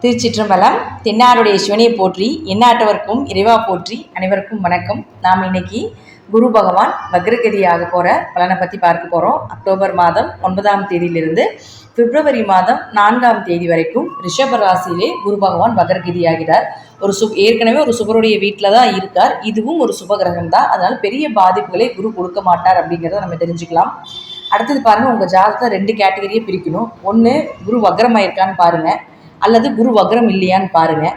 திருச்சிற்றம்பலம் தென்னாருடைய சிவனை போற்றி எந்நாட்டவர்க்கும் இறைவா போற்றி அனைவருக்கும் வணக்கம். நாம் இன்னைக்கு குரு பகவான் வக்ரகதியாக போகிற பலனை பற்றி பார்க்க போகிறோம் அக்டோபர் மாதம் ஒன்பதாம் தேதியிலிருந்து பிப்ரவரி மாதம் நான்காம் தேதி வரைக்கும் ரிஷப ராசியிலே குரு பகவான் வக்ரகதியாகிறார். ஒரு சு ஏற்கனவே ஒரு சுபருடைய வீட்டில் தான் இருக்கார். இதுவும் ஒரு சுபகிரகம் தான். அதனால் பெரிய பாதிப்புகளை குரு கொடுக்க மாட்டார் அப்படிங்கிறத நம்ம தெரிஞ்சுக்கலாம். அடுத்தது பாருங்கள் உங்கள் ஜாதகத்தை ரெண்டு கேட்டகரியை பிரிக்கணும். ஒன்று குரு வக்ரமாயிருக்கான்னு பாருங்கள் அல்லது குரு வக்ரம் இல்லையான்னு பாருங்கள்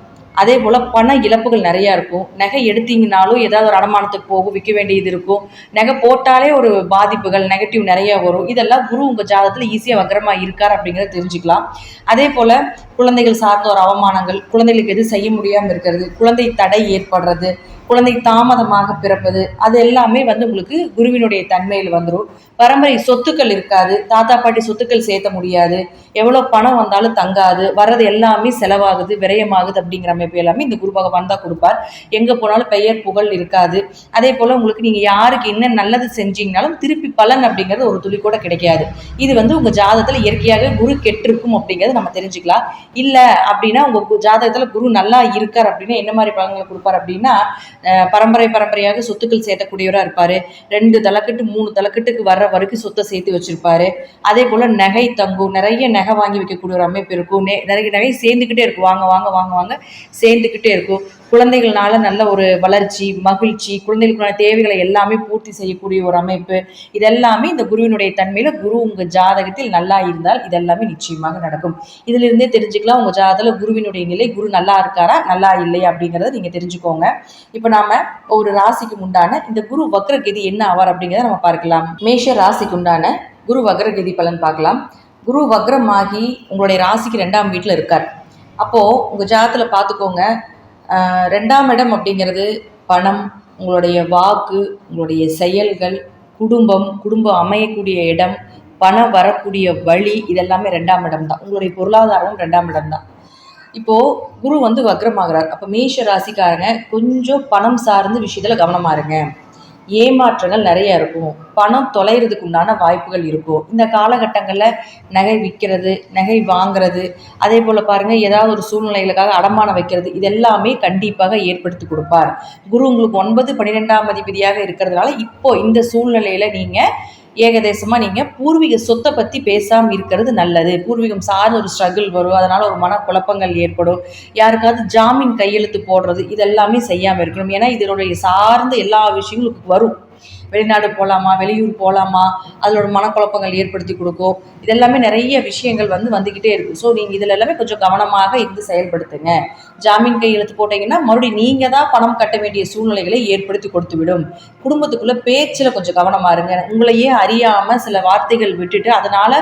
அதே போல் பண இழப்புகள் நிறையா இருக்கும். நகை எடுத்தீங்கனாலும் ஏதாவது ஒரு அடமானத்துக்கு போகும் விற்க வேண்டியது இருக்கும். நகை போட்டாலே ஒரு பாதிப்புகள் நெகட்டிவ் நிறையா வரும். இதெல்லாம் குரு உங்கள் ஜாதகத்தில் ஈஸியாக வக்கரமாக இருக்கார் அப்படிங்கிறத தெரிஞ்சுக்கலாம். அதே போல் குழந்தைகள் சார்ந்த ஒரு அவமானங்கள் குழந்தைகளுக்கு எது செய்ய முடியாமல் இருக்கிறது குழந்தை தடை ஏற்படுறது குழந்தை தாமதமாக பிறப்பது அது எல்லாமே வந்து உங்களுக்கு குருவினுடைய தன்மையில் வந்துடும் பரம்பரை சொத்துக்கள் இருக்காது தாத்தா பாட்டி சொத்துக்கள் சேர்த்த முடியாது எவ்வளோ பணம் வந்தாலும் தங்காது வர்றது எல்லாமே செலவாகுது விரயமாகுது அப்படிங்கிற அமைப்பு எல்லாமே இந்த குரு பகவான் தான் கொடுப்பார். எங்கே போனாலும் பெயர் புகழ் இருக்காது. அதே போல் உங்களுக்கு நீங்கள் யாருக்கு என்ன நல்லது செஞ்சீங்கனாலும் திருப்பி பலன் அப்படிங்கிறது ஒரு துளி கூட கிடைக்காது. இது வந்து உங்கள் ஜாதகத்தில் இயற்கையாகவே குரு கெட்டிருக்கும் அப்படிங்கிறத நம்ம தெரிஞ்சுக்கலாம். இல்லை அப்படின்னா உங்கள் ஜாதகத்தில் குரு நல்லா இருக்கார் அப்படின்னா என்ன மாதிரி பலன்களை கொடுப்பார் அப்படின்னா பரம்பரை பரம்பரையாக சொத்துக்கள் சேர்த்தக்கூடியவராக இருப்பார். ரெண்டு தலைக்கட்டு மூணு தலைக்கட்டுக்கு வர்ற வரைக்கும் சொத்தை சேர்த்து வச்சுருப்பாரு. அதே போல் நகை தங்கும் நிறைய நகை வாங்கி வைக்கக்கூடிய ஒரு அமைப்பு இருக்கும். நே நிறைய நகை சேர்ந்துக்கிட்டே இருக்கும். வாங்க வாங்க வாங்க வாங்க சேர்ந்துக்கிட்டே இருக்கும். குழந்தைகள்னால நல்ல ஒரு வளர்ச்சி மகிழ்ச்சி குழந்தைகளுக்கான தேவைகளை எல்லாமே பூர்த்தி செய்யக்கூடிய ஒரு அமைப்பு. இதெல்லாமே இந்த குருவினுடைய தன்மையில் குரு உங்கள் ஜாதகத்தில் நல்லா இருந்தால் இதெல்லாமே நிச்சயமாக நடக்கும். இதிலிருந்தே தெரிஞ்சுக்கலாம் உங்கள் ஜாதகத்தில் குருவினுடைய நிலை குரு நல்லா இருக்காரா நல்லா இல்லையா அப்படிங்கிறத நீங்கள் தெரிஞ்சுக்கோங்க. இப்போ நாம ஒரு ராசிக்கு உண்டான இந்த குரு வக்ரகதி என்ன ஆவார் அப்படிங்கிறத நம்ம பார்க்கலாம். மேஷ ராசிக்கு உண்டான குரு வக்ரகதி பலன் பார்க்கலாம். குரு வக்ரமாகி உங்களுடைய ராசிக்கு ரெண்டாம் வீட்டில் இருக்கார். அப்போது உங்கள் ஜாதத்தில் பார்த்துக்கோங்க ரெண்டாம் இடம் அப்படிங்கிறது பணம் உங்களுடைய வாக்கு உங்களுடைய செயல்கள் குடும்பம் குடும்பம் அமையக்கூடிய இடம் பணம் வரக்கூடிய வழி இதெல்லாமே ரெண்டாம் இடம் தான். உங்களுடைய பொருளாதாரம் ரெண்டாம் இடம் தான். இப்போது குரு வந்து வக்ரமாகிறார். அப்போ மேஷ ராசிக்காரங்க கொஞ்சம் பணம் சார்ந்த விஷயத்தில் கவனமாக இருங்க. ஏமாற்றங்கள் நிறைய இருக்கும். பணம் தொலைகிறதுக்கு உண்டான வாய்ப்புகள் இருக்கும். இந்த காலகட்டங்களில் நகை விற்கிறது நகை வாங்குறது அதே போல் பாருங்கள் ஏதாவது ஒரு சூழ்நிலைகளுக்காக அடமானம் வைக்கிறது இதெல்லாமே கண்டிப்பாக ஏற்படுத்தி கொடுப்பார். குரு உங்களுக்கு ஒன்பது பன்னிரெண்டாம் அதிபதியாக இருக்கிறதுனால இப்போ இந்த சூழ்நிலையில் நீங்கள் ஏகதேசமாக நீங்கள் பூர்வீக சொத்தை பற்றி பேசாமல் இருக்கிறது நல்லது. பூர்வீகம் சார்ந்த ஒரு ஸ்ட்ரகிள் வரும். அதனால் ஒரு மனக்குழப்பங்கள் ஏற்படும். யாருக்காவது ஜாமீன் கையெழுத்து போடுறது இதெல்லாமே செய்யாமல் இருக்கணும். ஏன்னா இதனுடைய சார்ந்த எல்லா விஷயங்களும் வரும். வெளிநாடு போகலாமா வெளியூர் போகலாமா அதோட மனக்குழப்பங்கள் ஏற்படுத்தி கொடுக்கும். இதெல்லாமே நிறைய விஷயங்கள் வந்து வந்துக்கிட்டே இருக்கும் ஸோ நீங்கள் இதில் எல்லாமே கொஞ்சம் கவனமாக இருந்து செயல்படுத்துங்க. ஜாமீன் கையெழுத்து போட்டீங்கன்னா மறுபடியும் நீங்கள் தான் பணம் கட்ட வேண்டிய சூழ்நிலைகளை ஏற்படுத்தி கொடுத்து விடும். குடும்பத்துக்குள்ளே பேச்சில் கொஞ்சம் கவனமாக இருங்க. உங்களையே அறியாமல் சில வார்த்தைகள் விட்டுட்டு அதனால்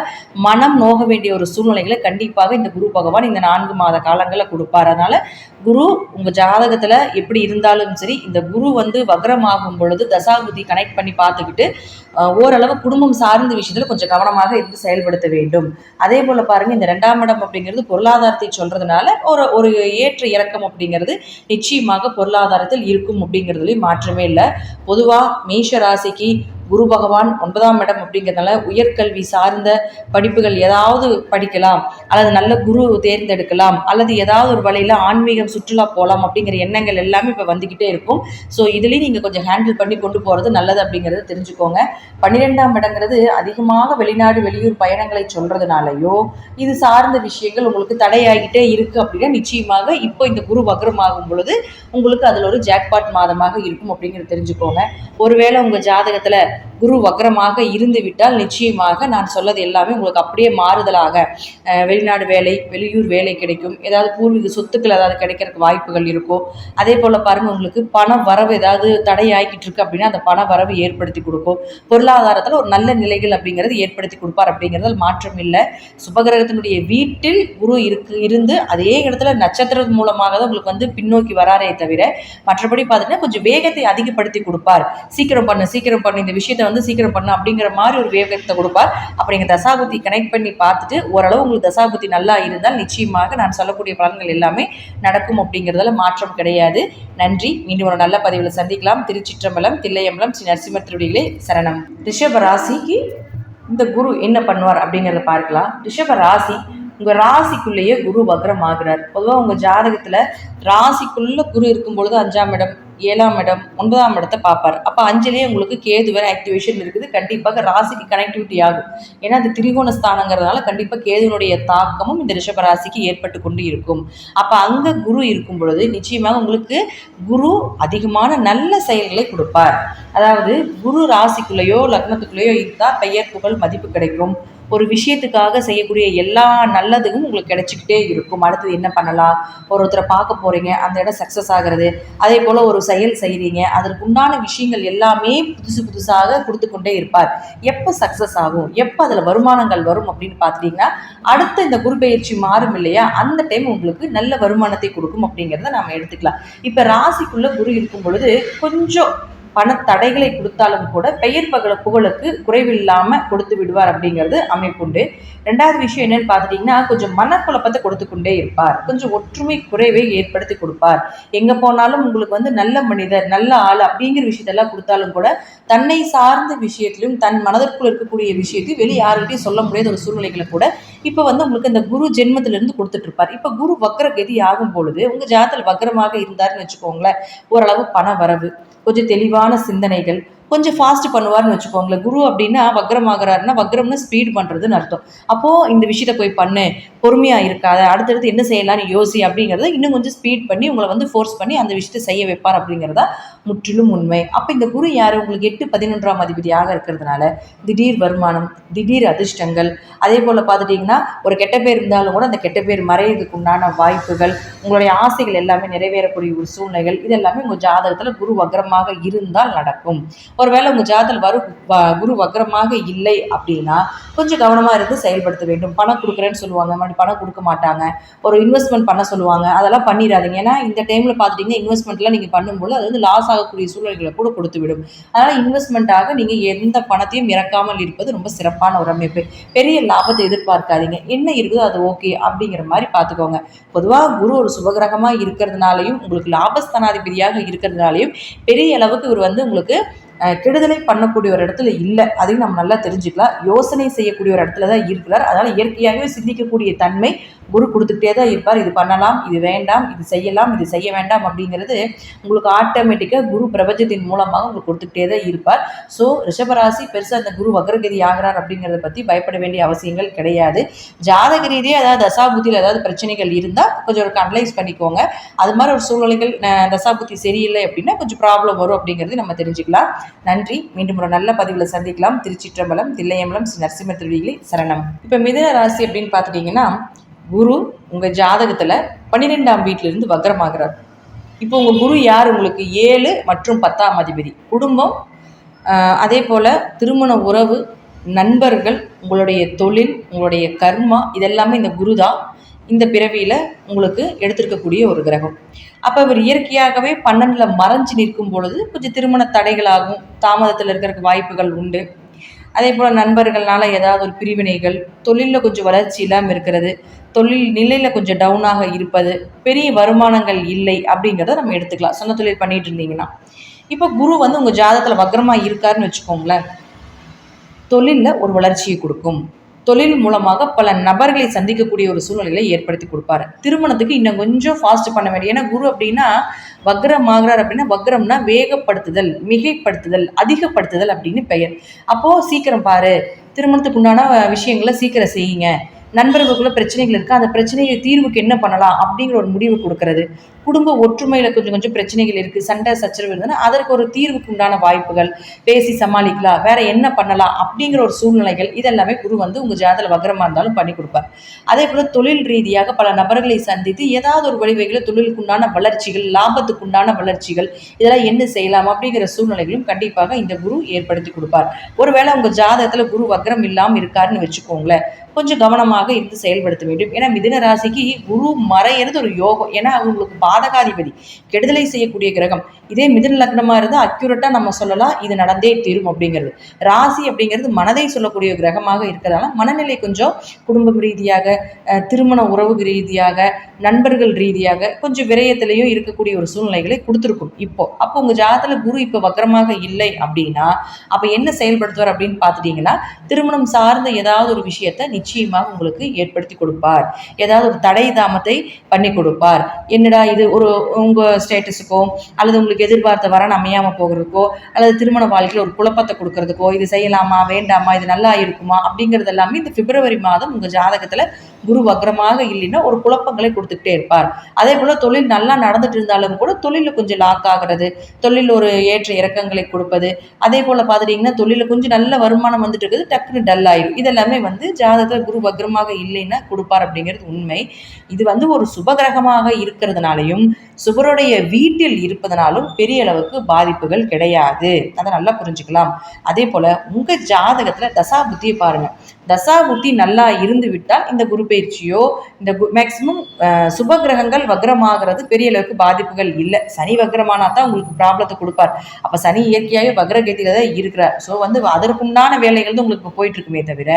மனம் நோக வேண்டிய ஒரு சூழ்நிலைகளை கண்டிப்பாக இந்த குரு பகவான் இந்த நான்கு மாத காலங்களில் கொடுப்பார். அதனால் குரு உங்கள் ஜாதகத்தில் எப்படி இருந்தாலும் சரி இந்த குரு வந்து வக்ரமாகும் பொழுது தசாபுதி கனெக்ட் பண்ணி பார்த்துக்கிட்டு ஓரளவு குடும்பம் சார்ந்த விஷயத்தில் கொஞ்சம் கவனமாக இருந்து செயல்படுத்த வேண்டும். அதே போல் பாருங்கள் இந்த ரெண்டாம் இடம் அப்படிங்கிறது பொருளாதாரத்தை சொல்கிறதுனால ஒரு ஒரு ஏற்ற இறக்கம் அப்படிங்கிறது நிச்சயமாக பொருளாதாரத்தில் இருக்கும் அப்படிங்கிறதுலையும் மாற்றமே இல்லை. பொதுவாக மேஷ ராசிக்கு குரு பகவான் ஒன்பதாம் இடம் அப்படிங்கிறதுனால உயர்கல்வி சார்ந்த படிப்புகள் ஏதாவது படிக்கலாம் அல்லது நல்ல குரு தேர்ந்தெடுக்கலாம் அல்லது ஏதாவது ஒரு வழியில் ஆன்மீகம் சுற்றுலா போகலாம் அப்படிங்கிற எண்ணங்கள் எல்லாமே இப்போ வந்துக்கிட்டே இருக்கும். ஸோ இதுலேயும் நீங்கள் கொஞ்சம் ஹேண்டில் பண்ணி கொண்டு போகிறது நல்லது அப்படிங்கிறத தெரிஞ்சுக்கோங்க. பன்னிரெண்டாம் இடங்கிறது அதிகமாக வெளிநாடு வெளியூர் பயணங்களை சொல்கிறதுனாலையோ இது சார்ந்த விஷயங்கள் உங்களுக்கு தடையாகிட்டே இருக்குது அப்படின்னா நிச்சயமாக இப்போ இந்த குரு வக்ரமாகும் பொழுது உங்களுக்கு அதில் ஒரு ஜாக்பாட் மாதமாக இருக்கும் அப்படிங்கிறத தெரிஞ்சுக்கோங்க. ஒருவேளை உங்கள் ஜாதகத்தில் குரு வக்ரமாக இருந்து விட்டால் நிச்சயமாக நான் சொல்லது எல்லாமே உங்களுக்கு அப்படியே மாறுதலாக. வெளிநாடு வேலை வெளியூர் வேலை கிடைக்கும். ஏதாவது பூர்வீக சொத்துக்கள் ஏதாவது கிடைக்கிறதுக்கு வாய்ப்புகள் இருக்கும் அதே போல் பாருங்கள் உங்களுக்கு பண வரவு ஏதாவது தடையாகிட்டு இருக்கு அப்படின்னா அந்த பண வரவு ஏற்படுத்தி கொடுக்கும். பொருளாதாரத்தில் ஒரு நல்ல நிலைகள் அப்படிங்கிறது ஏற்படுத்தி கொடுப்பார் அப்படிங்கிறதுல மாற்றம் இல்லை. சுபகிரகத்தினுடைய வீட்டில் குரு இருக்கு இருந்து அதே இடத்துல நட்சத்திரம் மூலமாக தான் உங்களுக்கு வந்து பின்னோக்கி வராரே தவிர மற்றபடி பார்த்தீங்கன்னா கொஞ்சம் வேகத்தை அதிகப்படுத்தி கொடுப்பார். சீக்கிரம் பண்ணு சீக்கிரம் பண்ணு இந்த விஷயத்தை வந்து சீக்கிரம் பண்ணும் அப்படிங்கிற மாதிரி ஒரு வேகத்தை கொடுப்பார். அப்போ நீங்கள் தசாபுத்தி கனெக்ட் பண்ணி பார்த்துட்டு ஓரளவு உங்களுக்கு தசாபுத்தி நல்லா இருந்தால் நிச்சயமாக நான் சொல்லக்கூடிய பலன்கள் எல்லாமே நடக்கும் அப்படிங்கிறதுல மாற்றம் கிடையாது. நன்றி. மீண்டும் ஒரு நல்ல பதிவில் சந்திக்கலாம். திருச்சிற்றம்பலம் தில்லையம்பலம் ஸ்ரீ நரசிம்மர் திருடிகளே சரணம். ரிஷப ராசிக்கு இந்த குரு என்ன பண்ணுவார் அப்படிங்கிறத பார்க்கலாம். ரிஷப ராசி உங்கள் ராசிக்குள்ளேயே குரு வக்ரம் ஆகிறார் பொதுவாக உங்கள் ஜாதகத்தில் ராசிக்குள்ளே குரு இருக்கும் பொழுது அஞ்சாம் இடம் ஏழாம் இடம் ஒன்பதாம் இடத்தை பார்ப்பார். அப்போ அஞ்சுலேயே உங்களுக்கு கேது வேறு ஆக்டிவேஷன் இருக்குது. கண்டிப்பாக ராசிக்கு கனெக்டிவிட்டி ஆகும். ஏன்னா அது திரிகோண ஸ்தானங்கிறதுனால கண்டிப்பாக கேதுனுடைய தாக்கமும் இந்த ரிஷப ராசிக்கு ஏற்பட்டு கொண்டு இருக்கும். அப்போ அங்கே குரு இருக்கும் பொழுது நிச்சயமாக உங்களுக்கு குரு அதிகமான நல்ல செயல்களை கொடுப்பார். அதாவது குரு ராசிக்குள்ளேயோ லக்னத்துக்குள்ளேயோ இருந்தால் பெயர் புகழ் மதிப்பு கிடைக்கும். ஒரு விஷயத்துக்காக செய்யக்கூடிய எல்லா நல்லதுக்கும் உங்களுக்கு கிடைச்சிக்கிட்டே இருக்கும். அடுத்தது என்ன பண்ணலாம்? ஒரு ஒருத்தரை பார்க்க போகிறீங்க அந்த இடம் சக்ஸஸ் ஆகிறது. அதே போல் ஒரு செயல் செய்கிறீங்க அதற்குண்டான விஷயங்கள் எல்லாமே புதுசு புதுசாக கொடுத்து கொண்டே இருப்பார். எப்போ சக்ஸஸ் ஆகும்? எப்போ அதில் வருமானங்கள் வரும் அப்படின்னு பார்த்துட்டிங்கன்னா அடுத்த இந்த குரு பயிற்சி மாறும் இல்லையா? அந்த டைம் உங்களுக்கு நல்ல வருமானத்தை கொடுக்கும் அப்படிங்கிறத நம்ம எடுத்துக்கலாம். இப்போ ராசிக்குள்ளே குரு இருக்கும் பொழுது கொஞ்சம் பணத்தடைகளை கொடுத்தாலும் கூட பெயர் பகல புகழுக்கு குறைவில்லாமல் கொடுத்து விடுவார் அப்படிங்கிறது அமைப்புண்டு. ரெண்டாவது விஷயம் என்னன்னு பார்த்துட்டிங்கன்னா கொஞ்சம் மனக்குழப்பத்தை கொடுத்து கொண்டே இருப்பார். கொஞ்சம் ஒற்றுமை குறைவை ஏற்படுத்தி கொடுப்பார். எங்கே போனாலும் உங்களுக்கு வந்து நல்ல மனிதர் நல்ல ஆள் அப்படிங்கிற விஷயத்தெல்லாம் கொடுத்தாலும் கூட தன்னை சார்ந்த விஷயத்திலும் தன் மனதிற்குள் இருக்கக்கூடிய விஷயத்தையும் வெளியே யாருக்கிட்டையும் சொல்ல முடியாத ஒரு சூழ்நிலைகளை கூட இப்போ வந்து உங்களுக்கு இந்த குரு ஜென்மத்திலிருந்து கொடுத்துட்டு இருப்பார் இப்போ குரு வக்ர கதி ஆகும் பொழுது உங்கள் ஜாதத்தில் வக்ரமாக இருந்தாருன்னு வச்சுக்கோங்களேன் ஓரளவு பண வரவு கொஞ்சம் தெளிவான சிந்தனைகள் கொஞ்சம் ஃபாஸ்ட் பண்ணுவார்னு வச்சுக்கோங்களேன். குரு அப்படின்னா வக்ரமாகறாருன்னா வக்ரம்னு ஸ்பீட் பண்ணுறதுன்னு அர்த்தம். அப்போது இந்த விஷயத்தை போய் பண்ணு. பொறுமையாக இருக்காது. அடுத்தடுத்து என்ன செய்யலாம்னு யோசி அப்படிங்கிறத இன்னும் கொஞ்சம் ஸ்பீட் பண்ணி உங்களை வந்து ஃபோர்ஸ் பண்ணி அந்த விஷயத்தை செய்ய வைப்பார் அப்படிங்கிறதா முற்றிலும் உண்மை. அப்போ இந்த குரு யார்? உங்களுக்கு எட்டு பதினொன்றாம் அதிபதியாக இருக்கிறதுனால திடீர் வருமானம் திடீர் அதிர்ஷ்டங்கள். அதே போல் பார்த்துட்டிங்கன்னா ஒரு கெட்ட பேர் இருந்தாலும் கூட அந்த கெட்ட பேர் மறையிறதுக்கு உண்டான வாய்ப்புகள் உங்களுடைய ஆசைகள் எல்லாமே நிறைவேறக்கூடிய ஒரு சூழ்நிலைகள் இது எல்லாமே உங்கள் ஜாதகத்தில் குரு வக்ரமாக இருந்தால் நடக்கும். ஒருவேளை உங்கள் ஜாதத்தில் வரும் வ- குரு வக்ரமாக இல்லை அப்படின்னா கொஞ்சம் கவனமாக இருந்து செயல்படுத்த வேண்டும். பணம் கொடுக்குறேன்னு சொல்லுவாங்க. மறுபடி பணம் கொடுக்க மாட்டாங்க. ஒரு இன்வெஸ்ட்மெண்ட் பண்ண சொல்லுவாங்க. அதெல்லாம் பண்ணிடாதீங்க. ஏன்னா இந்த டைமில் பார்த்துட்டிங்கன்னா இன்வெஸ்ட்மெண்ட்லாம் நீங்கள் பண்ணும்போது அது வந்து லாஸ் ஆகக்கூடிய சூழ்நிலைகளை கூட கொடுத்து விடும். அதனால் இன்வெஸ்ட்மெண்ட்டாக நீங்கள் எந்த பணத்தையும் இறக்காமல் இருப்பது ரொம்ப சிறப்பான ஒரு அமைப்பு பெரிய லாபத்தை எதிர்பார்க்காதீங்க. என்ன இருக்குதோ அது ஓகே அப்படிங்கிற மாதிரி பார்த்துக்கோங்க பொதுவாக குரு ஒரு சுபகிரகமாக இருக்கிறதுனாலையும் உங்களுக்கு லாபஸ்தானாதிபதியாக இருக்கிறதுனாலையும் பெரிய அளவுக்கு இவர் வந்து உங்களுக்கு கெடுதலை பண்ணக்கூடிய ஒரு இடத்துல இல்லை அதையும் நம்ம நல்லா தெரிஞ்சுக்கலாம். யோசனை செய்யக்கூடிய ஒரு இடத்துல தான் இருக்கிறார். அதனால் இயற்கையாகவே சிந்திக்கக்கூடிய தன்மை குரு கொடுத்துக்கிட்டே தான் இருப்பார். இது பண்ணலாம் இது வேண்டாம் இது செய்யலாம் இது செய்ய வேண்டாம் அப்படிங்கிறது உங்களுக்கு ஆட்டோமேட்டிக்காக குரு பிரபஞ்சத்தின் மூலமாக உங்களுக்கு கொடுத்துக்கிட்டே தான் இருப்பார். ஸோ ரிஷபராசி பெருசாக அந்த குரு வக்ரகதி ஆகிறார் அப்படிங்கிறத பற்றி பயப்பட வேண்டிய அவசியங்கள் கிடையாது. ஜாதக ரீதியாக ஏதாவது தசாபுத்தியில் ஏதாவது பிரச்சனைகள் இருந்தால் கொஞ்சம் ஒரு அனலைஸ் பண்ணிக்கோங்க. அது மாதிரி ஒரு சூழ்நிலைகள் தசாபுத்தி சரியில்லை அப்படின்னா கொஞ்சம் ப்ராப்ளம் வரும் அப்படிங்கிறது நம்ம தெரிஞ்சுக்கலாம். நன்றி. மீண்டும் ஒரு நல்ல பதிவில் சந்திக்கலாம். திருச்சிற்றம்பலம் தில்லையம்பலம் ஸ்ரீ நரசிம்ம திருவிகளி சரணம். இப்போ மிதுன ராசி அப்படின்னு பார்த்துட்டிங்கன்னா குரு உங்கள் ஜாதகத்தில் பன்னிரெண்டாம் வீட்டிலிருந்து வக்ரமாகிறார் இப்போ உங்கள் குரு யார்? உங்களுக்கு ஏழு மற்றும் பத்தாம் அதிபதி. குடும்பம் அதே போல் திருமண உறவு நண்பர்கள் உங்களுடைய தொழில் உங்களுடைய கர்மா இதெல்லாமே இந்த குரு தான் இந்த பிறவியில் உங்களுக்கு எடுத்திருக்கக்கூடிய ஒரு கிரகம். அப்போ இவர் இயற்கையாகவே பன்னெண்டில் மறைஞ்சு நிற்கும் பொழுது கொஞ்சம் திருமண தடைகளாகும் தாமதத்தில் இருக்கிறதுக்கு வாய்ப்புகள் உண்டு. அதே போல் நண்பர்களால் ஏதாவது ஒரு பிரிவினைகள் தொழிலில் கொஞ்சம் வளர்ச்சி இல்லாமல் இருக்கிறது தொழில் நிலையில் கொஞ்சம் டவுனாக இருப்பது பெரிய வருமானங்கள் இல்லை அப்படிங்கிறத நம்ம எடுத்துக்கலாம். சொந்த தொழில் பண்ணிட்டு இருந்தீங்கன்னா. இப்போ குரு வந்து உங்கள் ஜாதகத்தில் வக்ரமாக இருக்காருன்னு வச்சுக்கோங்களேன். தொழிலில் ஒரு வளர்ச்சியை கொடுக்கும். தொழில் மூலமாக பல நபர்களை சந்திக்கக்கூடிய ஒரு சூழ்நிலையை ஏற்படுத்தி கொடுப்பாரு. திருமணத்துக்கு இன்னும் கொஞ்சம் ஃபாஸ்ட் பண்ண வேண்டிய ஏன்னா குரு அப்படின்னா வக்ரம் ஆகிறார் அப்படின்னா வக்ரம்னா வேகப்படுத்துதல் மிகைப்படுத்துதல் அதிகப்படுத்துதல் அப்படின்னு பெயர். அப்போது சீக்கிரம் பாரு திருமணத்துக்கு உண்டான விஷயங்களை சீக்கிரம் செய்யுங்க. நண்பர்களுக்குள்ள பிரச்சனைகள் இருக்குது அந்த பிரச்சனையை தீர்வுக்கு என்ன பண்ணலாம் அப்படிங்கிற ஒரு முடிவு கொடுக்கறது. குடும்ப ஒற்றுமையில் கொஞ்சம் கொஞ்சம் பிரச்சனைகள் இருக்குது சண்டை சச்சரவு இருந்ததுன்னா அதற்கு ஒரு தீர்வுக்கு உண்டான வாய்ப்புகள். பேசி சமாளிக்கலாம். வேற என்ன பண்ணலாம் அப்படிங்கிற ஒரு சூழ்நிலைகள் இதெல்லாமே குரு வந்து உங்கள் ஜாதல வக்ரமாக இருந்தாலும் பண்ணி கொடுப்பார். அதே போல் தொழில் ரீதியாக பல நபர்களை சந்தித்து ஏதாவது ஒரு வழிவகையில் தொழிலுக்குண்டான வளர்ச்சிகள் லாபத்துக்குண்டான வளர்ச்சிகள் இதெல்லாம் என்ன செய்யலாம் அப்படிங்கிற சூழ்நிலைகளும் கண்டிப்பாக இந்த குரு ஏற்படுத்தி கொடுப்பார். ஒருவேளை உங்கள் ஜாதகத்தில் குரு வக்ரம் இல்லாமல் இருக்காருன்னு வச்சுக்கோங்களேன். கொஞ்சம் கவனமாக இருந்து செயல்படுத்த வேண்டும். ஏன்னா மிதுன ராசிக்கு குரு மறையிறது ஒரு யோகம். ஏன்னா அவங்களுக்கு பாதகாதிபதி கெடுதலை செய்யக்கூடிய கிரகம். இதே மிதுன லக்னமாக இருந்தால் அக்யூரட்டாக நம்ம சொல்லலாம் இது நடந்தே தீரும் அப்படிங்கிறது. ராசி அப்படிங்கிறது மனதை சொல்லக்கூடிய கிரகமாக இருக்கிறதால மனநிலை கொஞ்சம் குடும்ப ரீதியாக திருமண உறவு ரீதியாக நண்பர்கள் ரீதியாக கொஞ்சம் விரயத்திலையும் இருக்கக்கூடிய ஒரு சூழ்நிலைகளை கொடுத்துருக்கும் இப்போ. அப்போ உங்கள் ஜாதத்தில் குரு இப்போ வக்கரமாக இல்லை அப்படின்னா அப்போ என்ன செயல்படுத்துவார் அப்படின்னு பார்த்துட்டீங்கன்னா திருமணம் சார்ந்த ஏதாவது ஒரு விஷயத்தை நிச்சயமாக உங்களுக்கு ஏற்படுத்தி கொடுப்பார். ஏதாவது ஒரு தடை தாமத்தை பண்ணி கொடுப்பார். என்னடா இது? ஒரு உங்கள் ஸ்டேட்டஸுக்கோ அல்லது உங்களுக்கு எதிர்பார்த்த வரன் அமையாமல் போகிறதுக்கோ அல்லது திருமண வாழ்க்கையில் ஒரு குழப்பத்தை கொடுக்கறதுக்கோ இது செய்யலாமா? வேண்டாமா? இது நல்லா இருக்குமா? அப்படிங்கிறது எல்லாமே இந்த பிப்ரவரி மாதம் உங்கள் ஜாதகத்தில் குரு வக்ரமாக இல்லைன்னா ஒரு குழப்பங்களை கொடுத்துக்கிட்டே இருப்பார். அதே போல் தொழில் நல்லா நடந்துட்டு இருந்தாலும் கூட தொழிலில் கொஞ்சம் லாக் ஆகிறது. தொழில் ஒரு ஏற்ற இறக்கங்களை கொடுப்பது. அதே போல் பார்த்துட்டிங்கன்னா தொழிலில் கொஞ்சம் நல்ல வருமானம் வந்துட்டு இருக்குது. டக்குன்னு டல் ஆயிடும் இதெல்லாமே வந்து ஜாதகத்தில் குரு வக்ரமாக இல்லைன்னா கொடுப்பார் அப்படிங்கிறது உண்மை. இது வந்து ஒரு சுபகிரகமாக இருக்கிறதுனாலையும் சுபருடைய வீட்டில் இருப்பதனாலும் பெரிய அளவுக்கு பாதிப்புகள் கிடையாது. அதை நல்லா புரிஞ்சுக்கலாம். அதே போல் உங்கள் ஜாதகத்தில் தசா புத்தியை பாருங்கள் தசா நல்லா இருந்து விட்டால் இந்த குரு பயிற்சியோ இந்த மேக்சிமம் சுப கிரகங்கள் வக்ரமாகிறது பெரிய அளவுக்கு பாதிப்புகள் இல்லை. சனி வக்ரமானா தான் உங்களுக்கு ப்ராப்ளத்தை கொடுப்பார். அப்போ சனி இயற்கையாகவே வக்ரகதியில் தான் இருக்கிறார். ஸோ வந்து அதற்குண்டான வேலைகள் தான் உங்களுக்கு போயிட்டு இருக்குமே தவிர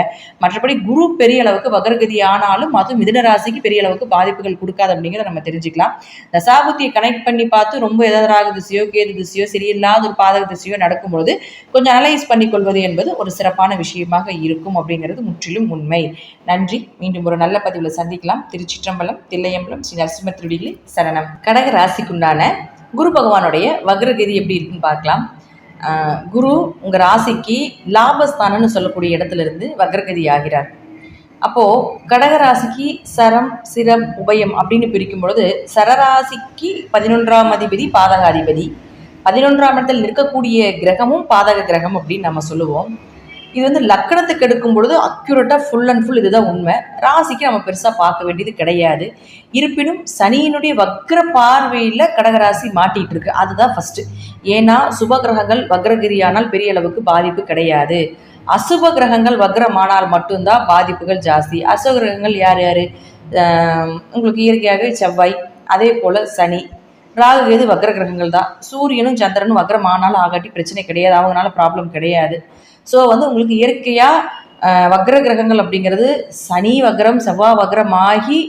மற்றபடி குரு பெரிய அளவுக்கு வக்ரகதி ஆனாலும் அதுவும் மிதுன ராசிக்கு பெரிய அளவுக்கு பாதிப்புகள் கொடுக்காது அப்படிங்கிறத நம்ம தெரிஞ்சுக்கலாம். தசாபுத்தியை கனெக்ட் பண்ணி பார்த்து ரொம்ப ஏதாவது ராகு திசையோ கேது திசையோ சரியில்லாத ஒரு பாதக திசையோ நடக்கும்பொழுது கொஞ்சம் அனலைஸ் பண்ணிக்கொள்வது என்பது ஒரு சிறப்பான விஷயமாக இருக்கும் அப்படிங்கிறது முற்றிலும் உண்மை. நன்றி. மீண்டும் ஒரு நல்ல பதிவில் சந்திக்கலாம். திருச்சிற்றம்பலம் தில்லையம்பலம் ஸ்ரீ நரசிம்ம திருடிகளி சரணம். கடக ராசிக்குண்டான குரு பகவானுடைய வக்ரகதி எப்படி இருக்குன்னு பார்க்கலாம். ஆஹ் குரு உங்கள் ராசிக்கு லாபஸ்தானம்னு சொல்லக்கூடிய இடத்துல இருந்து வக்ரகதி ஆகிறார். அப்போது கடகராசிக்கு சரம் சிரம் உபயம் அப்படின்னு பிரிக்கும் பொழுது சரராசிக்கு பதினொன்றாம் அதிபதி பாதகாதிபதி. பதினொன்றாம் இடத்தில் நிற்கக்கூடிய கிரகமும் பாதக கிரகம் அப்படின்னு நம்ம சொல்லுவோம். இது வந்து லக்கணத்துக்கு எடுக்கும் பொழுது அக்யூரேட்டாக ஃபுல் அண்ட் ஃபுல் இதுதான் உண்மை. ராசிக்கு நம்ம பெருசாக பார்க்க வேண்டியது கிடையாது. இருப்பினும் சனியினுடைய வக்ர பார்வையில் கடகராசி மாட்டிகிட்டு இருக்கு. அதுதான் ஃபஸ்ட்டு ஏன்னா சுப கிரகங்கள் வக்ரகிரியானால் பெரிய அளவுக்கு பாதிப்பு கிடையாது. அசுப கிரகங்கள் வக்ரமானால் மட்டும்தான் பாதிப்புகள் ஜாஸ்தி. அசுப கிரகங்கள் யார் யார்? உங்களுக்கு இயற்கையாகவே செவ்வாய் அதே போல் சனி. ராகு கேது வக்ர கிரகங்கள் தான். சூரியனும் சந்திரனும் வக்ரமானாலும் ஆகாட்டி பிரச்சனை கிடையாது. அவங்களால ப்ராப்ளம் கிடையாது. ஸோ வந்து உங்களுக்கு இயற்கையாக வக்ர கிரகங்கள் அப்படிங்கிறது சனி வக்ரம் செவ்வாய் வக்ரமாகி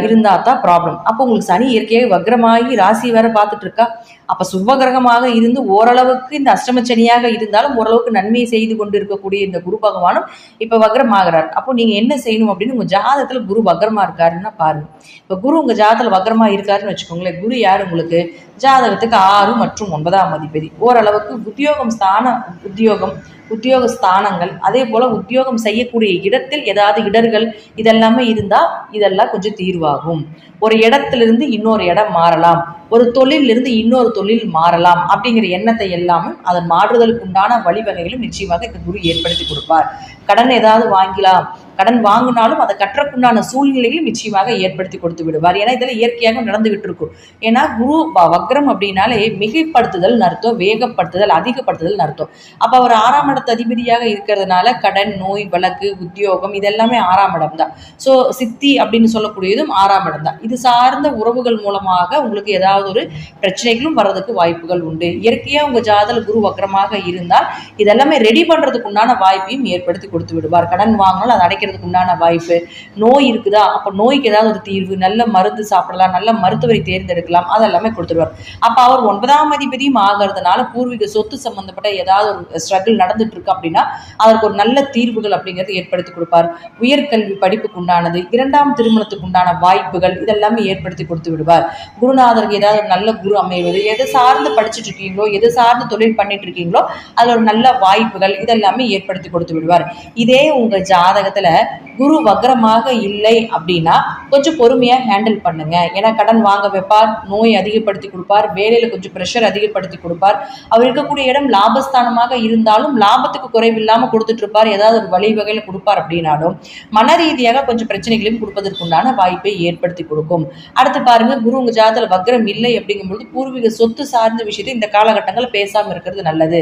இருந்தால் தான் ப்ராப்ளம் அப்போ உங்களுக்கு சனி இயற்கையாக வக்ரமாகி ராசி வேறு பார்த்துட்ருக்கா அப்போ சுபகிரகமாக இருந்து ஓரளவுக்கு இந்த அஷ்டமச்சனியாக இருந்தாலும் ஓரளவுக்கு நன்மை செய்து கொண்டு இருக்கக்கூடிய இந்த குரு பகவானும் இப்போ வக்ரமாகிறார். அப்போ நீங்கள் என்ன செய்யணும் அப்படின்னு உங்கள் ஜாதகத்தில் குரு வக்ரமாக இருக்காருன்னா பாருங்க. இப்போ குரு உங்கள் ஜாதகத்தில் வக்ரமாக இருக்காருன்னு வச்சுக்கோங்களேன். குரு யார் உங்களுக்கு? ஜாதகத்துக்கு ஆறு மற்றும் ஒன்பதாம் அதிபதி. ஓரளவுக்கு உத்தியோகம் ஸ்தான உத்தியோகம் உத்தியோக ஸ்தானங்கள் அதே போல் உத்தியோகம் செய்யக்கூடிய இடத்தில் ஏதாவது இடர்கள் இதெல்லாமே இருந்தால் இதெல்லாம் கொஞ்சம் தீர்வாகும். ஒரு இடத்திலிருந்து இன்னொரு இடம் மாறலாம். ஒரு தொழிலிருந்து இன்னொரு தொழில் மாறலாம் அப்படிங்கிற எண்ணத்தை எல்லாமே அதன் மாறுதலுக்கு உண்டான வழிவகைகளும் நிச்சயமாக இந்த குரு ஏற்படுத்தி கொடுப்பார். கடன் ஏதாவது வாங்கலாம் கடன் வாங்கினாலும் அதை கற்றக்குண்டான சூழ்நிலையும் நிச்சயமாக ஏற்படுத்தி கொடுத்து விடுவார். ஏன்னா இதெல்லாம் இயற்கையாக நடந்துகிட்டு இருக்கும். ஏன்னா குரு வக்ரம் அப்படின்னாலே மிகைப்படுத்துதல் அர்த்தம் வேகப்படுத்துதல் அதிகப்படுத்துதல் அர்த்தம் அப்போ அவர் ஆறாம் இடத்து அதிபதியாக இருக்கிறதுனால கடன் நோய் வழக்கு உத்தியோகம் இதெல்லாமே ஆறாம் இடம் தான். ஸோ சித்தி அப்படின்னு சொல்லக்கூடியதும் ஆறாம் இடம் தான். இது சார்ந்த உறவுகள் மூலமாக உங்களுக்கு ஏதாவது ஒரு பிரச்சனைகளும் வர்றதுக்கு வாய்ப்புகள் உண்டு. இயற்கையாக உங்கள் ஜாதல் குரு வக்ரமாக இருந்தால் இதெல்லாமே ரெடி பண்ணுறதுக்கு உண்டான வாய்ப்பையும் ஏற்படுத்தி கொடுத்து விடுவார். கடன் வாங்கினால் அதை அடைக்கிறதுக்கு உண்டான வாய்ப்பு. நோய் இருக்குதா? அப்போ நோய்க்கு ஏதாவது ஒரு தீர்வு நல்ல மருந்து சாப்பிடலாம் நல்ல மருத்துவரை தேர்ந்தெடுக்கலாம் அதெல்லாமே கொடுத்துருவார். அப்போ அவர் ஒன்பதாம் அதிபதியும் ஆகிறதுனால பூர்வீக சொத்து சம்பந்தப்பட்ட ஏதாவது ஒரு ஸ்ட்ரகிள் நடந்துட்டு இருக்கு அப்படின்னா அதற்கு ஒரு நல்ல தீர்வுகள் அப்படிங்கிறது ஏற்படுத்தி கொடுப்பார். உயர்கல்வி படிப்புக்கு உண்டானது இரண்டாம் திருமணத்துக்கு உண்டான வாய்ப்புகள் இதெல்லாமே ஏற்படுத்தி கொடுத்து விடுவார். குருநாதருக்கு ஏதாவது ஒரு நல்ல குரு அமைவது எது சார்ந்து படிச்சுட்டு இருக்கீங்களோ எது சார்ந்து தொழில் பண்ணிட்டு இருக்கீங்களோ அதில் ஒரு நல்ல வாய்ப்புகள் இதெல்லாமே ஏற்படுத்தி கொடுத்து விடுவார். இதே உங்கள் ஜாதகத்தில் né? குரு வக்ரமாக இல்லை அப்படின்னா கொஞ்சம் பொறுமையாக ஹேண்டில் பண்ணுங்க. ஏன்னா கடன் வாங்க வைப்பார் நோய் அதிகப்படுத்தி கொடுப்பார் வேலையில் கொஞ்சம் ப்ரெஷர் அதிகப்படுத்தி கொடுப்பார். அவர் இருக்கக்கூடிய இடம் லாபஸ்தானமாக இருந்தாலும் லாபத்துக்கு குறைவில்லாமல் கொடுத்துட்டு இருப்பார். ஏதாவது ஒரு வழி வகையில் கொடுப்பார் அப்படின்னாலும் மன ரீதியாக கொஞ்சம் பிரச்சனைகளையும் கொடுப்பதற்குண்டான வாய்ப்பை ஏற்படுத்தி கொடுக்கும். அடுத்து பாருங்க குரு உங்க ஜாதத்தில் வக்ரம் இல்லை அப்படிங்கும்போது பூர்வீக சொத்து சார்ந்த விஷயத்தை இந்த காலகட்டங்களில் பேசாமல் இருக்கிறது நல்லது.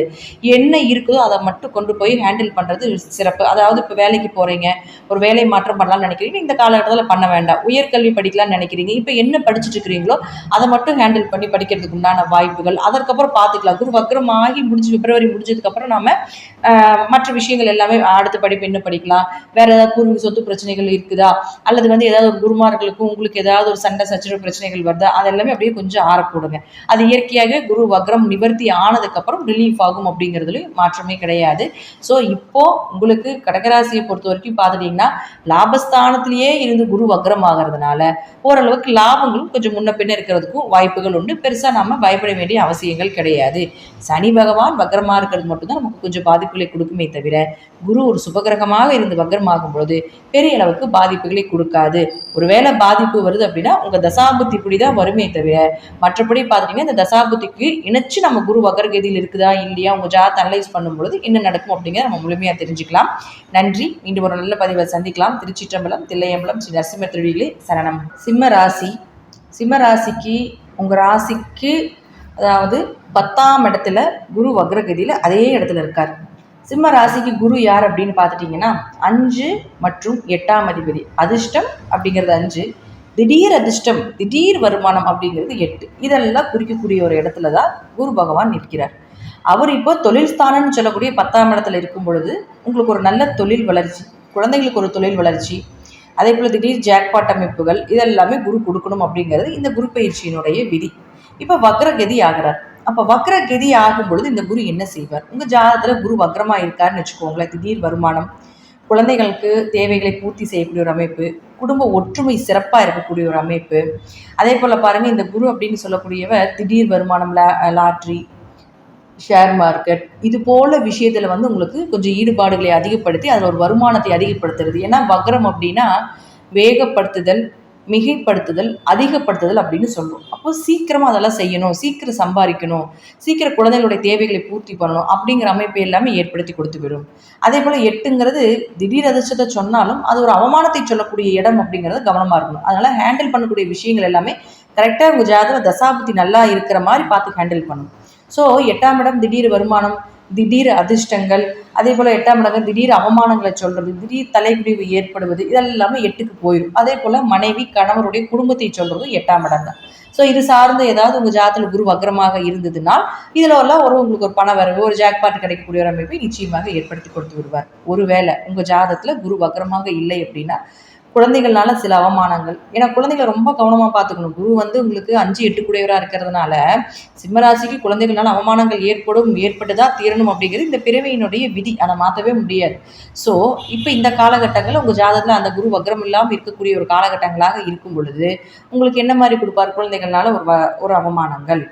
என்ன இருக்குதோ அதை மட்டும் கொண்டு போய் ஹேண்டில் பண்ணுறது சிறப்பு. அதாவது இப்போ வேலைக்கு போகிறீங்க ஒரு வேலை மாற்றம் பண்ணலாம்னு நினைக்கிறீங்க இந்த காலகட்டத்தில் பண்ண வேண்டாம். உயர்கல்வி படிக்கலாம்னு நினைக்கிறீங்க. இப்போ என்ன படிச்சுட்டு இருக்கிறீங்களோ அதை மட்டும் ஹேண்டில் பண்ணி படிக்கிறதுக்கு உண்டான வாய்ப்புகள். அதற்கப்புறம் பார்த்துக்கலாம் குரு வக்ரம் ஆகி முடிஞ்சு பிப்ரவரி முடிஞ்சதுக்கப்புறம் நாம மற்ற விஷயங்கள் எல்லாமே அடுத்த படிப்பு என்ன படிக்கலாம்? வேற ஏதாவது பூர்வீக சொத்து பிரச்சனைகள் இருக்குதா? அல்லது வந்து ஏதாவது ஒரு குருமார்களுக்கும் உங்களுக்கு ஏதாவது ஒரு சண்டை சச்சரவு பிரச்சனைகள் வருதா? அது எல்லாமே அப்படியே கொஞ்சம் ஆறக்கூடுங்க. அது இயற்கையாக குரு வக்ரம் நிவர்த்தி ஆனதுக்கப்புறம் ரிலீஃப் ஆகும் அப்படிங்கிறதுலையும் மாற்றமே கிடையாது. ஸோ இப்போ உங்களுக்கு கடகராசியை பொறுத்த வரைக்கும் பார்த்துட்டிங்கன்னா லாபஸ்தானத்திலேயே இருந்து குரு வக்ரம் ஆகிறதுனால ஓரளவுக்கு லாபங்களும் கொஞ்சம் முன்ன பின்ன இருக்கிறதுக்கும் வாய்ப்புகள் உண்டு. பெருசாக நம்ம பயப்பட வேண்டிய அவசியங்கள் கிடையாது. சனி பகவான் வக்ரமாக இருக்கிறது மட்டும்தான் நமக்கு கொஞ்சம் பாதிப்புகளை கொடுக்குமே தவிர குரு ஒரு சுபகிரகமாக இருந்து வக்ரமாகும் பொழுது பெரிய அளவுக்கு பாதிப்புகளை கொடுக்காது. ஒருவேளை பாதிப்பு வருது அப்படின்னா உங்கள் தசாபுத்தி இப்படி தான் வருமே தவிர மற்றபடி பார்த்தீங்கன்னா இந்த தசாபுத்திக்கு இணைச்சு நம்ம குரு வக்ரகதியில் இருக்குதா இல்லையா உங்கள் ஜாத் அனலைஸ் பண்ணும்பொழுது என்ன நடக்கும் அப்படிங்கிறத நம்ம முழுமையாக தெரிஞ்சுக்கலாம். நன்றி. மீண்டும் ஒரு நல்ல பதிவை சந்திக்கலாம். திருச்சிற்றம்பலம் தில்லையம்பலம் ஸ்ரீ நரசிம்ம திருவிகளே சரணம். சிம்ம ராசி. சிம்ம ராசிக்கு உங்கள் ராசிக்கு அதாவது பத்தாம் இடத்துல குரு வக்ரகதியில் அதே இடத்துல இருக்கார். சிம்ம ராசிக்கு குரு யார் அப்படின்னு பார்த்துட்டிங்கன்னா அஞ்சு மற்றும் எட்டாம் அதிபதி. அதிர்ஷ்டம் அப்படிங்கிறது அஞ்சு. திடீர் அதிர்ஷ்டம் திடீர் வருமானம் அப்படிங்கிறது எட்டு. இதெல்லாம் குறிக்கக்கூடிய ஒரு இடத்துல தான் குரு பகவான் நிற்கிறார். அவர் இப்போ தொழில் ஸ்தானம்னு சொல்லக்கூடிய பத்தாம் இடத்துல இருக்கும் பொழுது உங்களுக்கு ஒரு நல்ல தொழில் வளர்ச்சி குழந்தைங்களுக்கு ஒரு தொழில் வளர்ச்சி அதே போல் திடீர் ஜாக்பாட் அமைப்புகள் இதெல்லாமே குரு கொடுக்கணும் அப்படிங்கிறது இந்த குரு பயிற்சியினுடைய விதி. இப்போ வக்ரகதி ஆகிறார். அப்போ வக்ரகதி ஆகும் பொழுது இந்த குரு என்ன செய்வார்? உங்கள் ஜாதகத்தில் குரு வக்ரமாக இருக்காருன்னு வச்சுக்கோங்களேன். திடீர் வருமானம் குழந்தைகளுக்கு தேவைகளை பூர்த்தி செய்யக்கூடிய ஒரு அமைப்பு குடும்ப ஒற்றுமை சிறப்பாக இருக்கக்கூடிய ஒரு அமைப்பு. அதே போல் பாருங்கள் இந்த குரு அப்படின்னு சொல்லக்கூடியவர் திடீர் வருமானம் லா லாட்ரி ஷேர் மார்க்கெட் இது போல விஷயத்தில் வந்து உங்களுக்கு கொஞ்சம் ஈடுபாடுகளை அதிகப்படுத்தி அதில் ஒரு வருமானத்தை அதிகப்படுத்துறது. ஏன்னா வக்ரம் அப்படின்னா வேகப்படுத்துதல் மிகைப்படுத்துதல் அதிகப்படுத்துதல் அப்படின்னு சொல்லுவோம் அப்போ சீக்கிரமாக அதெல்லாம் செய்யணும் சீக்கிரம் சம்பாதிக்கணும் சீக்கிரம் குழந்தைகளுடைய தேவைகளை பூர்த்தி பண்ணணும் அப்படிங்கிற அமைப்பை எல்லாமே ஏற்படுத்தி கொடுத்து விடும். அதே போல் எட்டுங்கிறது திடீர் அதிர்ஷ்டத்தை சொன்னாலும் அது ஒரு அவமானத்தை சொல்லக்கூடிய இடம் அப்படிங்கிறது கவனமாக இருக்கணும். அதனால் ஹேண்டில் பண்ணக்கூடிய விஷயங்கள் எல்லாமே கரெக்டாக உங்கள் ஜாதக தசாபுத்தி நல்லா இருக்கிற மாதிரி பார்த்து ஹேண்டில் பண்ணணும். ஸோ எட்டாம் இடம் திடீர் வருமானம் திடீர் அதிர்ஷ்டங்கள் அதே போல் எட்டாம் இடம் திடீர் அவமானங்களை சொல்கிறது திடீர் தலைக்குடிவு ஏற்படுவது இதெல்லாமே எட்டுக்கு போயிடும் அதே போல் மனைவி கணவருடைய குடும்பத்தை சொல்கிறதும் எட்டாம் இடம் தான். ஸோ இது சார்ந்த ஏதாவது உங்கள் ஜாதத்தில் குரு வக்ரமாக இருந்ததுனால் இதில் எல்லாம் ஒரு உங்களுக்கு ஒரு பண வரவு ஒரு ஜாக்பாட் கிடைக்கக்கூடிய ஒரு அமைப்பை நிச்சயமாக ஏற்படுத்தி கொடுத்து விடுவார். ஒருவேளை உங்கள் ஜாதத்தில் குரு வக்ரமாக இல்லை அப்படின்னா குழந்தைகள்னால சில அவமானங்கள். ஏன்னா குழந்தைகளை ரொம்ப கவனமாக பார்த்துக்கணும். குரு வந்து உங்களுக்கு அஞ்சு எட்டு குடையவராக இருக்கிறதுனால சிம்மராசிக்கு குழந்தைகள்னால அவமானங்கள் ஏற்படும் ஏற்பட்டுதான் தீரணும் அப்படிங்கிறது இந்த பிறவியினுடைய விதி. அதை மாற்றவே முடியாது. ஸோ இப்போ இந்த காலகட்டங்களில் உங்கள் ஜாதகத்தில் அந்த குரு வக்ரம் இல்லாமல் இருக்கக்கூடிய ஒரு காலகட்டங்களாக இருக்கும் பொழுது உங்களுக்கு என்ன மாதிரி கொடுப்பார் குழந்தைகள்னால ஒரு வ ஒரு அவமானங்கள்?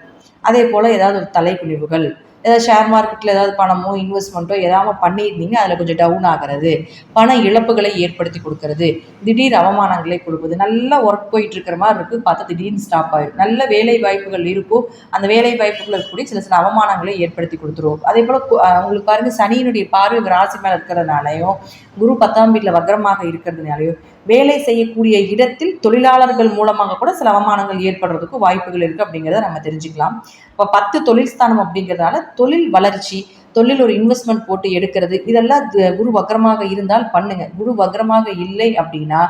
அதே போல் ஏதாவது ஒரு தலைக்குழிவுகள் ஏதாவது ஷேர் மார்க்கெட்டில் ஏதாவது பணமோ இன்வெஸ்ட்மெண்ட்டோ ஏதாவது பண்ணியிருந்தீங்க அதில் கொஞ்சம் டவுன் ஆகிறது பண இழப்புகளை ஏற்படுத்தி கொடுக்கறது திடீர் அவமானங்களை கொடுப்பது நல்லா ஒர்க் போயிட்டு இருக்கிற மாதிரி இருக்குது பார்த்தா திடீர்னு ஸ்டாப் ஆகிடும் நல்ல வேலை வாய்ப்புகள் இருக்கும். அந்த வேலை வாய்ப்புகள் இருக்கக்கூடிய சில சில அவமானங்களை ஏற்படுத்தி கொடுத்துரும். அதே போல் உங்களுக்கு பாருங்கள் சனியினுடைய பார்வை ராசி மேலே இருக்கிறதுனாலையும் குரு பத்தாம் வீட்டில் வக்ரமாக இருக்கிறதுனாலையும் வேலை செய்யக்கூடிய இடத்தில் தொழிலாளர்கள் மூலமாக கூட சில அவமானங்கள் ஏற்படுறதுக்கு வாய்ப்புகள் இருக்குது அப்படிங்கிறத நம்ம தெரிஞ்சுக்கலாம். இப்போ பத்து தொழில் ஸ்தானம் அப்படிங்கிறதுனால தொழில் வளர்ச்சி தொழில் ஒரு இன்வெஸ்ட்மெண்ட் போட்டு எடுக்கிறது இதெல்லாம் குரு வக்ரமாக இருந்தால் பண்ணுங்க. குரு வக்ரமாக இல்லை அப்படின்னா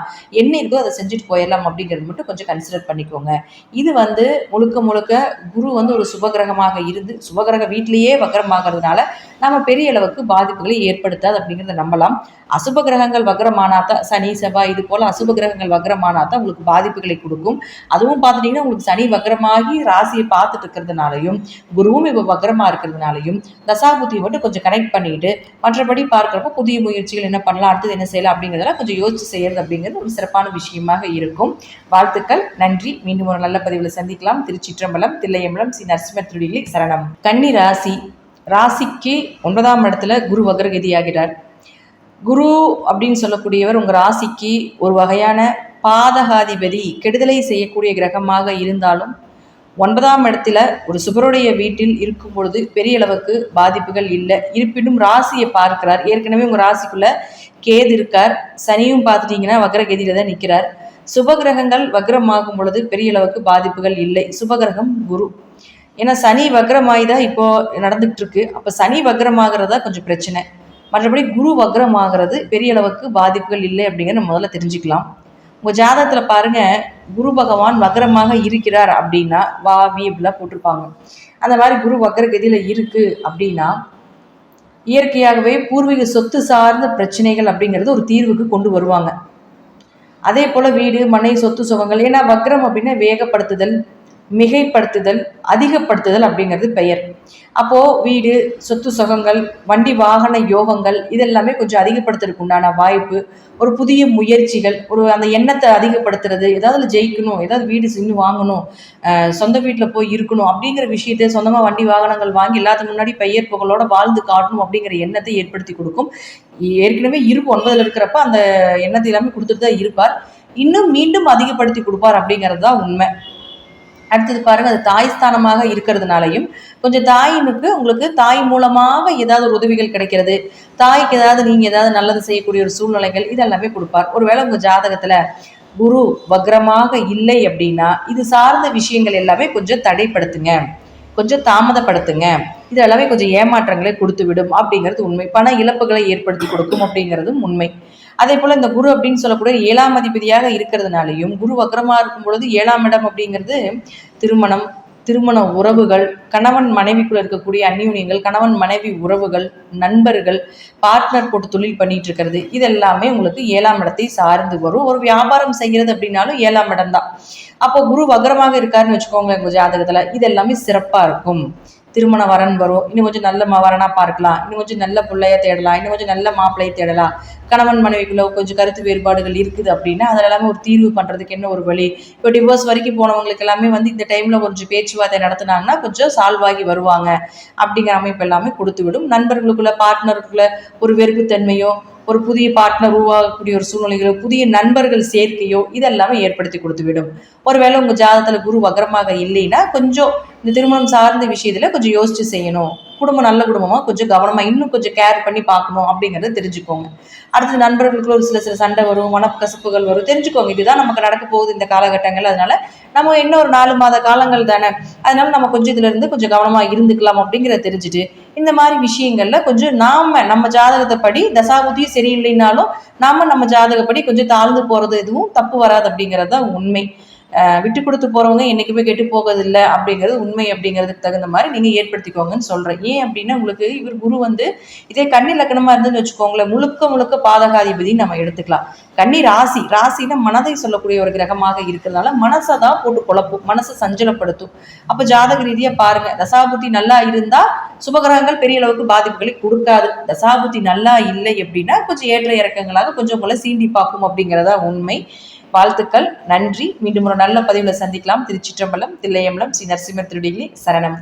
என்ன இருக்கோ அதை செஞ்சுட்டு போயிடலாம் அப்படிங்கிறது மட்டும் கொஞ்சம் கன்சிடர் பண்ணிக்கோங்க. இது வந்து முழுக்க முழுக்க குரு வந்து ஒரு சுபகிரகமாக இருந்து சுபகிரக வீட்டிலேயே வக்ரமாகிறதுனால நம்ம பெரிய அளவுக்கு பாதிப்புகளை ஏற்படுத்தாது அப்படிங்கிறத நம்பலாம். அசுப கிரகங்கள் வக்ரமானாதான் சனி செவ்வாய் இது போல அசுப கிரகங்கள் வக்ரமானாதான் உங்களுக்கு பாதிப்புகளை கொடுக்கும். அதுவும் பார்த்துட்டிங்கன்னா உங்களுக்கு சனி வக்ரமாகி ராசியை பார்த்துட்டு இருக்கிறதுனாலையும் குருவும் இப்போ வக்ரமாக இருக்கிறதுனாலையும் எல்லாத்தையும் மட்டும் கொஞ்சம் கனெக்ட் பண்ணிட்டு மற்றபடி பார்க்குறப்ப புதிய முயற்சிகள் என்ன பண்ணலாம் அடுத்தது என்ன செய்யலாம் அப்படிங்கிறதெல்லாம் கொஞ்சம் யோசிச்சு செய்யறது அப்படிங்கிறது ஒரு சிறப்பான விஷயமாக இருக்கும். வாழ்த்துக்கள் நன்றி. மீண்டும் ஒரு நல்ல பதிவில் சந்திக்கலாம். திருச்சிற்றம்பலம் தில்லையம்பலம் ஸ்ரீ நரசிம்ம திருடிலி சரணம். கன்னி ராசி ராசிக்கு ஒன்பதாம் இடத்துல குரு வக்ரகதியாகிறார். குரு அப்படின்னு சொல்லக்கூடியவர் உங்கள் ராசிக்கு ஒரு வகையான பாதகாதிபதி கெடுதலை செய்யக்கூடிய கிரகமாக இருந்தாலும் ஒன்பதாம் இடத்துல ஒரு சுபருடைய வீட்டில் இருக்கும் பொழுது பெரிய அளவுக்கு பாதிப்புகள் இல்லை. இருப்பினும் ராசியை பார்க்கிறார். ஏற்கனவே உங்கள் ராசிக்குள்ள கேது இருக்கார். சனியும் பார்த்துட்டிங்கன்னா வக்ரகதியில தான் நிற்கிறார் சுபகிரகங்கள் வக்ரமாகும் பொழுது பெரிய அளவுக்கு பாதிப்புகள் இல்லை. சுபகிரகம் குரு. ஏன்னா சனி வக்ரமாகி தான் இப்போ நடந்துட்டு இருக்கு அப்போ சனி வக்ரமாகிறதா கொஞ்சம் பிரச்சனை. மற்றபடி குரு வக்ரமாகிறது பெரிய அளவுக்கு பாதிப்புகள் இல்லை அப்படிங்கிறத முதல்ல தெரிஞ்சுக்கலாம். உங்கள் ஜாதகத்தில் பாருங்க குரு பகவான் வக்ரமாக இருக்கிறார் அப்படின்னா வா வி இப்படிலாம் போட்டிருப்பாங்க. அந்த மாதிரி குரு வக்ரகதியில் இருக்குது அப்படின்னா இயற்கையாகவே பூர்வீக சொத்து சார்ந்த பிரச்சனைகள் அப்படிங்கிறது ஒரு தீர்வுக்கு கொண்டு வருவாங்க. அதே போல் வீடு மனை சொத்து சுகங்கள் ஏன்னா வக்ரம் அப்படின்னா வேகப்படுத்துதல் மிகைப்படுத்துதல் அதிகப்படுத்துதல் அப்படிங்கிறது பெயர். அப்போது வீடு சொத்து சுகங்கள் வண்டி வாகன யோகங்கள் இதெல்லாமே கொஞ்சம் அதிகப்படுத்துறதுக்கு உண்டான வாய்ப்பு. ஒரு புதிய முயற்சிகள் ஒரு அந்த எண்ணத்தை அதிகப்படுத்துறது ஏதாவது ஜெயிக்கணும் ஏதாவது வீடு இன்னும் வாங்கணும் சொந்த வீட்டில் போய் இருக்கணும் அப்படிங்கிற விஷயத்தை சொந்தமாக வண்டி வாகனங்கள் வாங்கி எல்லாத்துக்கு முன்னாடி பெயர் புகழோட வாழ்ந்து காட்டணும் அப்படிங்கிற எண்ணத்தை ஏற்படுத்தி கொடுக்கும். ஏற்கனவே இருப்பு ஒன்பதில் இருக்கிறப்ப அந்த எண்ணத்தை எல்லாமே கொடுத்துட்டு தான் இருப்பார். இன்னும் மீண்டும் அதிகப்படுத்தி கொடுப்பார் அப்படிங்கிறது தான் உண்மை. அடுத்தது பாருங்க அது தாய் ஸ்தானமாக இருக்கிறதுனாலையும் கொஞ்சம் தாயினுக்கு உங்களுக்கு தாய் மூலமாக ஏதாவது ஒரு உதவிகள் கிடைக்கிறது. தாய்க்கு ஏதாவது நீங்க ஏதாவது நல்லது செய்யக்கூடிய ஒரு சூழ்நிலைகள் இதெல்லாமே கொடுப்பார். ஒருவேளை உங்க ஜாதகத்துல குரு வக்ரமாக இல்லை அப்படின்னா இது சார்ந்த விஷயங்கள் எல்லாமே கொஞ்சம் தடைப்படுத்துங்க. கொஞ்சம் தாமதப்படுத்துங்க. இது எல்லாமே கொஞ்சம் ஏமாற்றங்களை கொடுத்து விடும் அப்படிங்கிறது உண்மை. பண இழப்புகளை ஏற்படுத்தி கொடுக்கும் அப்படிங்கிறதும் உண்மை. அதே போல் இந்த குரு அப்படின்னு சொல்லக்கூடிய ஏழாம் அதிபதியாக இருக்கிறதுனாலையும் குரு வக்ரமாக இருக்கும் பொழுது ஏழாம் இடம் அப்படிங்கிறது திருமணம் திருமண உறவுகள் கணவன் மனைவிக்குள்ள இருக்கக்கூடிய அந்யூன்யங்கள் கணவன் மனைவி உறவுகள் நண்பர்கள் பார்ட்னர் போட்டு தொழில் பண்ணிட்டு இருக்கிறது. இதெல்லாமே உங்களுக்கு ஏழாம் இடத்தை சார்ந்து வரும். ஒரு வியாபாரம் செய்கிறது அப்படின்னாலும் ஏழாம் இடம் தான். அப்போ குரு வக்ரமாக இருக்காருன்னு வச்சுக்கோங்களேன் உங்க ஜாதகத்தில். இது எல்லாமே சிறப்பாக இருக்கும். திருமண வரன் வரும். இன்னும் கொஞ்சம் நல்ல ம வரனா பார்க்கலாம். இன்னும் கொஞ்சம் நல்ல பிள்ளைய தேடலாம். இன்னும் கொஞ்சம் நல்ல மாப்பிள்ளையை தேடலாம். கணவன் மனைவிக்குள்ள கொஞ்சம் கருத்து வேறுபாடுகள் இருக்குது அப்படின்னா அதில் எல்லாமே ஒரு தீர்வு பண்ணுறதுக்கு என்ன ஒரு வழி? இப்போ டிவோர்ஸ் வரைக்கும் போனவங்களுக்கு எல்லாமே வந்து இந்த டைமில் கொஞ்சம் பேச்சுவார்த்தை நடத்துனாங்கன்னா கொஞ்சம் சால்வ் ஆகி வருவாங்க. அப்படிங்கிற அமைப்பு எல்லாமே கொடுத்து விடும் நண்பர்களுக்குள்ள பார்ட்னருக்குள்ள ஒரு வெறுப்புத்தன்மையோ ஒரு புதிய பார்ட்னர் உருவாகக்கூடிய ஒரு சூழ்நிலைகளோ புதிய நண்பர்கள் சேர்க்கையோ இதெல்லாமே ஏற்படுத்தி கொடுத்து விடும் ஒருவேளை உங்கள் ஜாதகத்தில் குரு வகரமாக இல்லைன்னா கொஞ்சம் இந்த திருமணம் சார்ந்த விஷயத்தில் கொஞ்சம் யோசிச்சு செய்யணும். குடும்பம் நல்ல குடும்பமாக கொஞ்சம் கவனமாக இன்னும் கொஞ்சம் கேர் பண்ணி பார்க்கணும் அப்படிங்கிறத தெரிஞ்சுக்கோங்க. அடுத்து நண்பர்களுக்குள்ள ஒரு சில சில சண்டை வரும் மனக்கசப்புகள் வரும். தெரிஞ்சுக்கோங்க இதுதான் நமக்கு நடக்க போகுது இந்த காலகட்டங்கள் அதனால நம்ம இன்னும் ஒரு நாலு மாத காலங்கள் தானே. அதனால நம்ம கொஞ்சம் இதுல இருந்து கொஞ்சம் கவனமாக இருந்துக்கலாம் அப்படிங்கிறத தெரிஞ்சுட்டு இந்த மாதிரி விஷயங்கள்ல கொஞ்சம் நாம நம்ம ஜாதகத்தை படி தசாபுதியும் சரியில்லைனாலும் நாம நம்ம ஜாதகப்படி கொஞ்சம் தாழ்ந்து போறது எதுவும் தப்பு வராது அப்படிங்கிறது தான் உண்மை. விட்டு கொடுத்து போறவங்க என்னைக்குமே கெட்டு போகிறதில்ல அப்படிங்கிறது உண்மை அப்படிங்கிறதுக்கு தகுந்த மாதிரி நீங்கள் ஏற்படுத்திக்கோங்கன்னு சொல்கிறேன் ஏன் அப்படின்னா உங்களுக்கு இவர் குரு வந்து இதே கன்னி லக்கணமாக இருந்துன்னு வச்சுக்கோங்களேன் முழுக்க முழுக்க பாதகாதிபதி நம்ம எடுத்துக்கலாம். கன்னி ராசி ராசினா மனதை சொல்லக்கூடிய ஒரு கிரகமாக இருக்கிறதுனால மனசை தான் போட்டு குழப்பும் மனசை சஞ்சலப்படுத்தும். அப்போ ஜாதக ரீதியாக பாருங்கள் தசாபுத்தி நல்லா இருந்தால் சுபகிரகங்கள் பெரிய அளவுக்கு பாதிப்புகளை கொடுக்காது. தசாபுத்தி நல்லா இல்லை அப்படின்னா கொஞ்சம் ஏற்ற இறக்கங்களாக கொஞ்சம் உங்களை சீண்டி பார்க்கும் அப்படிங்கிறதா உண்மை. வாழ்த்துக்கள் நன்றி. மீண்டும் ஒரு நல்ல பதிவில் சந்திக்கலாம். திருச்சிற்றம்பலம் தில்லையம்பலம் ஸ்ரீ நரசிம்ம திருடிகளி சரணம்.